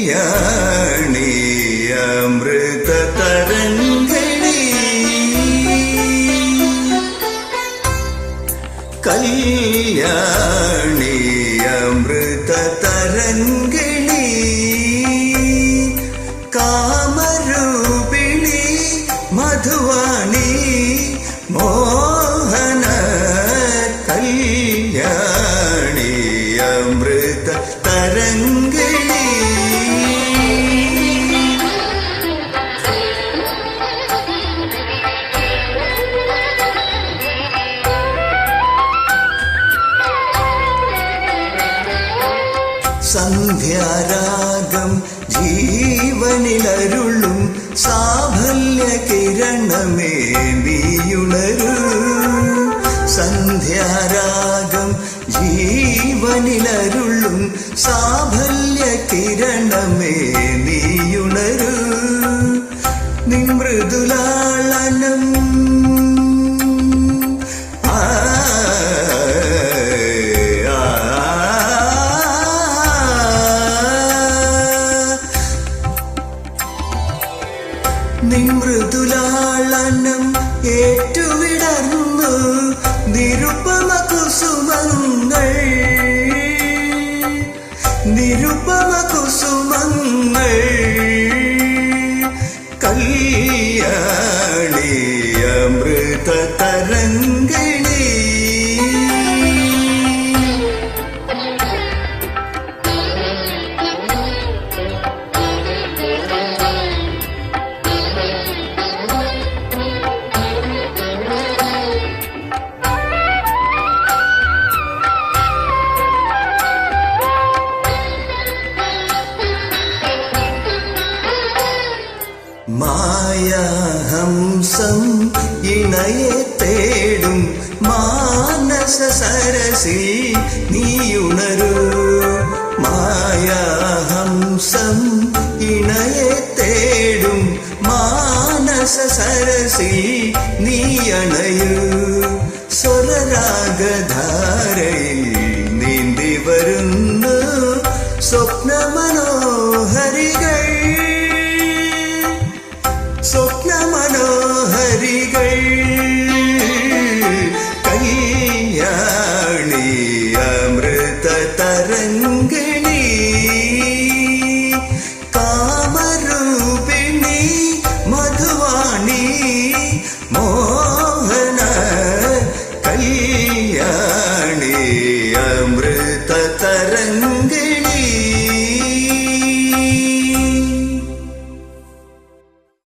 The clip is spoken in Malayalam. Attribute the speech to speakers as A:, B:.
A: கல்யாணி அமிர்த தரங்களி கல்யாணி സന്ധ്യാരാഗം ജീവനിലരുളും സാഫല്യ കിരണമേ നീയുണരൂ സന്ധ്യാരാഗം ജീവനിലരുളും സാഫല്യ കിരണമേ നീയുണരൂ നിമൃദുലാളനം ഏറ്റുവിടർന്നു. നിരുപമ കുസുമങ്ങൾ നിരുപമ കുസുമങ്ങൾ കല്യാണി അമൃത തരംഗിണി മായാഹംസം ഇണയെ തേടും മാനസ സരസി നീയുണരൂ. മായാഹംസം ഇണയെ തേടും മാനസ സരസി നീയണയൂ. സ്വരരാഗധാരയിൽ നീന്തി വരുന്നു സ്വപ്ന സ്വപ്ന